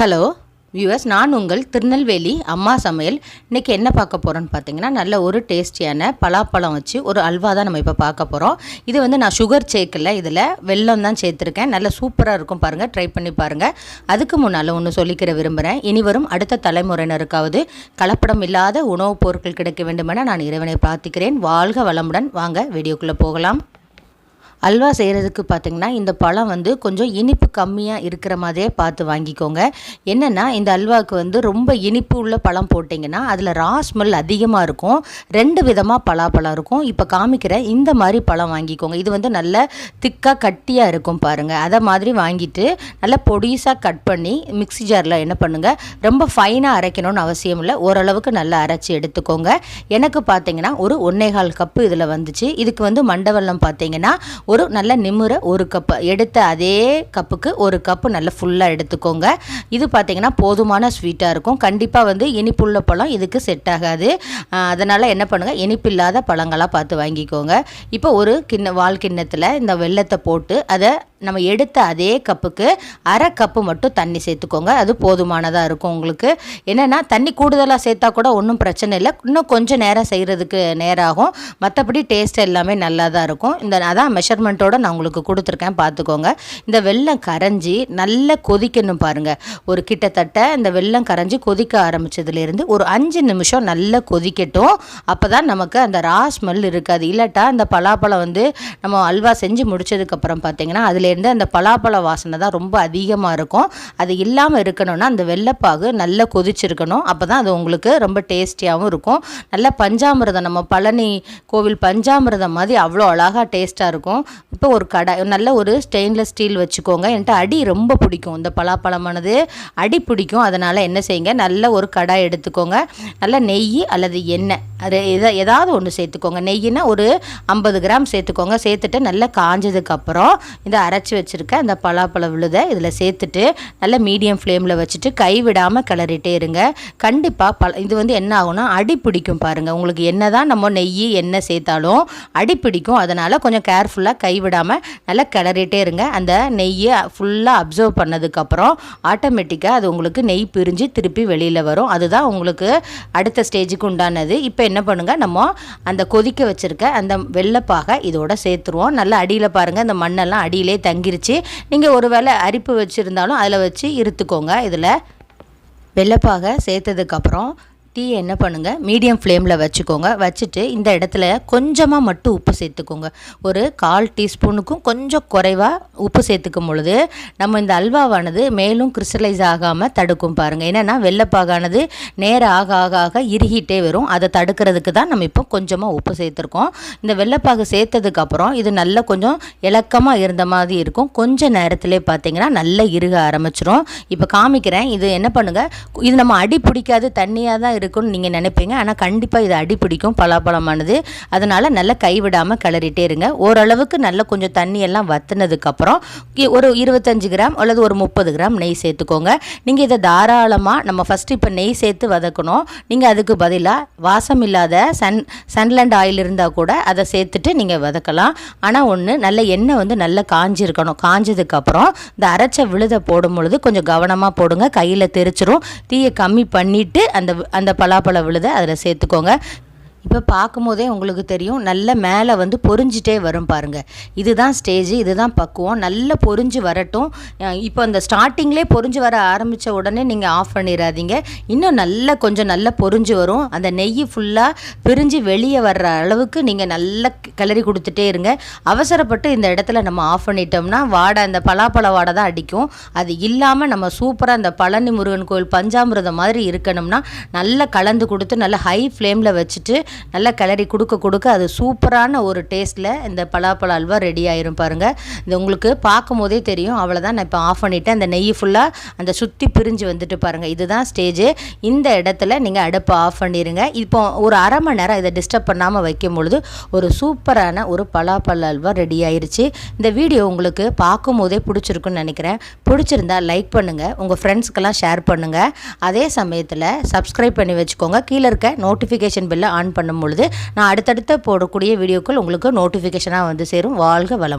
Hello viewers நான் உங்கள் திருநெல்வேலி அம்மா சமையல். இன்றைக்கி என்ன பார்க்க போகிறோன்னு பார்த்தீங்கன்னா நல்ல ஒரு டேஸ்டியான பலாப்பழம் வச்சு ஒரு அல்வா தான் நம்ம இப்போ பார்க்க போகிறோம் இது வந்து நான் சுகர் சேர்க்கல இதில் வெல்லம் தான் சேர்த்துருக்கேன். நல்ல சூப்பராக இருக்கும் பாருங்கள் ட்ரை பண்ணி பாருங்கள் அதுக்கு முன்னால் ஒன்று சொல்லிக்கிற விரும்புகிறேன் இனி வரும் அடுத்த தலைமுறையினருக்காவது கலப்படம் இல்லாத உணவுப் பொருட்கள் கிடைக்க வேண்டுமென நான் இறைவனை பிரார்த்திக்கிறேன். வாழ்க வளமுடன். வாங்க வீடியோக்குள்ளே போகலாம். அல்வா செய்கிறதுக்கு பார்த்திங்கன்னா இந்த பழம் வந்து கொஞ்சம் இனிப்பு கம்மியாக இருக்கிற மாதிரியே பார்த்து வாங்கிக்கோங்க. என்னென்னா இந்த அல்வாவுக்கு வந்து ரொம்ப இனிப்பு உள்ள பழம் போட்டிங்கன்னா அதில் ரா ஸ்மெல் அதிகமாக இருக்கும். ரெண்டு விதமாக பலாப்பழம் இருக்கும். இப்போ காமிக்கிற இந்த மாதிரி பழம் வாங்கிக்கோங்க. இது வந்து நல்ல திக்காக கட்டியாக இருக்கும் பாருங்கள் அதை மாதிரி வாங்கிட்டு நல்லா பொடிசாக கட் பண்ணி மிக்சி ஜாரில் என்ன பண்ணுங்கள் ரொம்ப ஃபைனாக அரைக்கணும்னு அவசியம் இல்லை. ஓரளவுக்கு நல்லா அரைச்சி எடுத்துக்கோங்க. எனக்கு பார்த்தீங்கன்னா ஒரு ஒன்னேகால் கப்பு இதில் வந்துச்சு. இதுக்கு வந்து மண்டவெல்லம் பார்த்தீங்கன்னா ஒரு ஒரு நல்ல நிமிர ஒரு கப்பு எடுத்த அதே கப்புக்கு ஒரு கப்பு நல்லா ஃபுல்லாக எடுத்துக்கோங்க. இது பார்த்திங்கன்னா போதுமான ஸ்வீட்டாக இருக்கும். கண்டிப்பாக வந்து இனிப்புள்ள பழம் இதுக்கு செட் ஆகாது. அதனால் என்ன பண்ணுங்கள் இனிப்பு இல்லாத பழங்களாக பார்த்து வாங்கிக்கோங்க. இப்போ ஒரு கிண்ண வால் கிண்ணத்தில் இந்த வெள்ளத்தை போட்டு அதை நம்ம எடுத்த அதே கப்புக்கு அரை கப்பு மட்டும் தண்ணி சேர்த்துக்கோங்க. அது போதுமானதாக இருக்கும் உங்களுக்கு. என்னென்னா தண்ணி கூடுதலாக சேர்த்தா கூட ஒன்றும் பிரச்சனை இல்லை. இன்னும் கொஞ்சம் நேரம் செய்கிறதுக்கு நேரம் ஆகும் மற்றபடி டேஸ்ட் எல்லாமே நல்லா தான் இருக்கும். இந்த அதான் மெஷர்மெண்ட்டோடு நான் உங்களுக்கு கொடுத்துருக்கேன். பார்த்துக்கோங்க. இந்த வெள்ளம் கரைஞ்சி நல்லா கொதிக்கணும் பாருங்கள் ஒரு கிட்டத்தட்ட இந்த வெள்ளம் கரைஞ்சி கொதிக்க ஆரம்பித்ததுலேருந்து ஒரு அஞ்சு நிமிஷம் நல்லா கொதிக்கட்டும். அப்போ தான் நமக்கு அந்த ரா ஸ்மெல் இருக்காது. இல்லாட்டா அந்த பலாப்பழம் வந்து நம்ம அல்வா செஞ்சு முடிச்சதுக்கப்புறம் பார்த்தீங்கன்னா அதில் அதுலேருந்து அந்த பலாப்பழ வாசனை தான் ரொம்ப அதிகமாக இருக்கும். அது இல்லாமல் இருக்கணும்னா அந்த வெள்ளைப்பாகு நல்லா கொதிச்சிருக்கணும். அப்போ தான் அது உங்களுக்கு ரொம்ப டேஸ்டியாகவும் இருக்கும். நல்ல பஞ்சாமிரதம் நம்ம பழனி கோவில் பஞ்சாமிரதம் மாதிரி அவ்வளோ அழகாக டேஸ்ட்டாக இருக்கும். இப்போ ஒரு கடை நல்ல ஒரு ஸ்டெயின்லெஸ் ஸ்டீல் வச்சுக்கோங்க. என்கிட்ட அடி ரொம்ப பிடிக்கும். இந்த பலாப்பழமானது அடி பிடிக்கும். அதனால் என்ன செய்யுங்க? நல்ல ஒரு கடாய் எடுத்துக்கோங்க. நல்ல நெய் அல்லது எண்ணெய் அது எதை ஏதாவது ஒன்று சேர்த்துக்கோங்க. நெய்யினா ஒரு ஐம்பது கிராம் சேர்த்துக்கோங்க. சேர்த்துட்டு நல்லா காஞ்சதுக்கப்புறம் இந்த அரை அரைச்சி வச்சுருக்க அந்த பலாப்பழ விழுதை இதில் சேர்த்துட்டு நல்லா மீடியம் ஃப்ளேமில் வச்சுட்டு கைவிடாமல் கிளறிட்டே இருங்க. கண்டிப்பாக பல இது வந்து என்ன ஆகும்னா அடி பிடிக்கும் பாருங்கள் உங்களுக்கு என்ன தான் நம்ம நெய் எண்ணெய் சேர்த்தாலும் அடி பிடிக்கும். அதனால் கொஞ்சம் கேர்ஃபுல்லாக கைவிடாமல் நல்லா கிளறிட்டே இருங்க. அந்த நெய்யை ஃபுல்லாக அப்சர்வ் பண்ணதுக்கப்புறம் ஆட்டோமேட்டிக்காக அது உங்களுக்கு நெய் பிரிஞ்சு திருப்பி வெளியில் வரும். அதுதான் உங்களுக்கு அடுத்த ஸ்டேஜுக்கு உண்டானது. இப்போ என்ன பண்ணுங்கள் நம்ம அந்த கொதிக்க வச்சுருக்க அந்த வெள்ளைப்பாக இதோட சேர்த்துருவோம். நல்லா அடியில் பாருங்கள் அந்த மண்ணெல்லாம் அடியிலே தங்கிருச்சு. நீங்கள் ஒரு வேளை அரிப்பு வச்சுருந்தாலும் அதில் வச்சு இருத்துக்கோங்க. இதில் வெள்ளைப்பாக சேர்த்ததுக்கப்புறம் டீயை என்ன பண்ணுங்கள் மீடியம் ஃப்ளேமில் வச்சுக்கோங்க. வச்சுட்டு இந்த இடத்துல கொஞ்சமாக மட்டும் உப்பு சேர்த்துக்கோங்க. ஒரு கால் டீஸ்பூனுக்கும் கொஞ்சம் குறைவாக உப்பு சேர்த்துக்கும் பொழுது நம்ம இந்த அல்வாவானது மேலும் கிறிஸ்டலைஸ் ஆகாமல் தடுக்கும் பாருங்கள் என்னென்னா வெள்ளைப்பாகானது நேரம் ஆக ஆக ஆக இறுகிட்டே வரும். அதை தடுக்கிறதுக்கு தான் நம்ம இப்போ கொஞ்சமாக உப்பு சேர்த்துருக்கோம். இந்த வெள்ளைப்பாகு சேர்த்ததுக்கப்புறம் இது நல்லா கொஞ்சம் இலக்கமாக இருந்த மாதிரி இருக்கும். கொஞ்சம் நேரத்திலே பார்த்தீங்கன்னா நல்லா இறுக ஆரம்பிச்சிரும். இப்போ காமிக்கிறேன். இது என்ன பண்ணுங்கள் இது நம்ம அடி பிடிக்காது தண்ணியாக தான் இருக்கும்னு நீங்கள் நினைப்பீங்க. ஆனால் கண்டிப்பாக இது அடிப்பிடிக்கும் பலாப்பழமானது. அதனால் நல்லா கைவிடாமல் கிளறிட்டே இருங்க. ஓரளவுக்கு நல்லா கொஞ்சம் தண்ணியெல்லாம் வத்துனதுக்கப்புறம் ஒரு இருபத்தஞ்சி கிராம் அல்லது ஒரு முப்பது கிராம் நெய் சேர்த்துக்கோங்க. நீங்கள் இதை தாராளமாக நம்ம ஃபஸ்ட்டு இப்போ நெய் சேர்த்து வதக்கணும். நீங்கள் அதுக்கு பதிலாக வாசம் இல்லாத சன் சன்லேண்ட் ஆயில் இருந்தால் கூட அதை சேர்த்துட்டு நீங்கள் வதக்கலாம். ஆனால் ஒன்று நல்ல எண்ணெய் வந்து நல்லா காஞ்சிருக்கணும். காஞ்சதுக்கப்புறம் இந்த அரைச்ச விழுதை போடும் பொழுது கொஞ்சம் கவனமாக போடுங்க. கையில் தெரிச்சிரும். தீயை கம்மி பண்ணிவிட்டு அந்த அந்த பலாப்பழம் விழுதை அதில் சேர்த்துக்கோங்க. இப்போ பார்க்கும்போதே உங்களுக்கு தெரியும் நல்ல மேலே வந்து பொறிஞ்சிட்டே வரும் பாருங்கள் இதுதான் ஸ்டேஜ் இதுதான் பக்குவம். நல்ல பொறிஞ்சு வரட்டும். இப்போ அந்த ஸ்டார்டிங்லேயே பொறிஞ்சு வர ஆரம்பித்த உடனே நீங்கள் ஆஃப் பண்ணிடாதீங்க இன்னும் நல்லா கொஞ்சம் நல்லா பொறிஞ்சு வரும். அந்த நெய் ஃபுல்லாக பிரிஞ்சு வெளியே வர்ற அளவுக்கு நீங்கள் நல்லா கிளறி கொடுத்துட்டே இருங்க. அவசரப்பட்டு இந்த இடத்துல நம்ம ஆஃப் பண்ணிட்டோம்னா வாடை அந்த பலாப்பழ வாடை தான் அடிக்கும். அது இல்லாமல் நம்ம சூப்பராக அந்த பழனி முருகன் கோயில் பஞ்சாமிரதம் மாதிரி இருக்கணும்னா நல்லா கலந்து கொடுத்து நல்லா ஹை ஃப்ளேமில் வச்சுட்டு நல்லா கிளறி கொடுக்க கொடுக்க அது சூப்பரான ஒரு டேஸ்ட்டில் இந்த பலாப்பழ அல்வா ரெடி ஆயிரும் பாருங்கள் இது உங்களுக்கு பார்க்கும் போதே தெரியும். அவ்வளோதான் நான் இப்போ ஆஃப் பண்ணிவிட்டேன் அந்த நெய் ஃபுல்லாக அந்த சுற்றி பிரிஞ்சு வந்துட்டு பாருங்கள் இதுதான் ஸ்டேஜு இந்த இடத்துல நீங்கள் அடுப்பை ஆஃப் பண்ணிடுங்க இப்போ ஒரு அரை மணி நேரம் இதை டிஸ்டர்ப் பண்ணாமல் வைக்கும் பொழுது ஒரு சூப்பரான ஒரு பலாப்பழ அல்வா ரெடி ஆயிடுச்சு இந்த வீடியோ உங்களுக்கு பார்க்கும் போதே பிடிச்சிருக்குன்னு நினைக்கிறேன். பிடிச்சிருந்தா லைக் பண்ணுங்கள் உங்கள் ஃப்ரெண்ட்ஸ்க்கெல்லாம் ஷேர் பண்ணுங்கள் அதே சமயத்தில் சப்ஸ்கிரைப் பண்ணி வச்சுக்கோங்க. கீழே இருக்க நோட்டிஃபிகேஷன் பில்லை ஆன் பண்ணும் பொழுது நான் அடுத்தடுத்து போடக்கூடிய வீடியோக்கள் உங்களுக்கு நோட்டிஃபிகேஷனாக வந்து சேரும். வாழ்க வளமுடன்.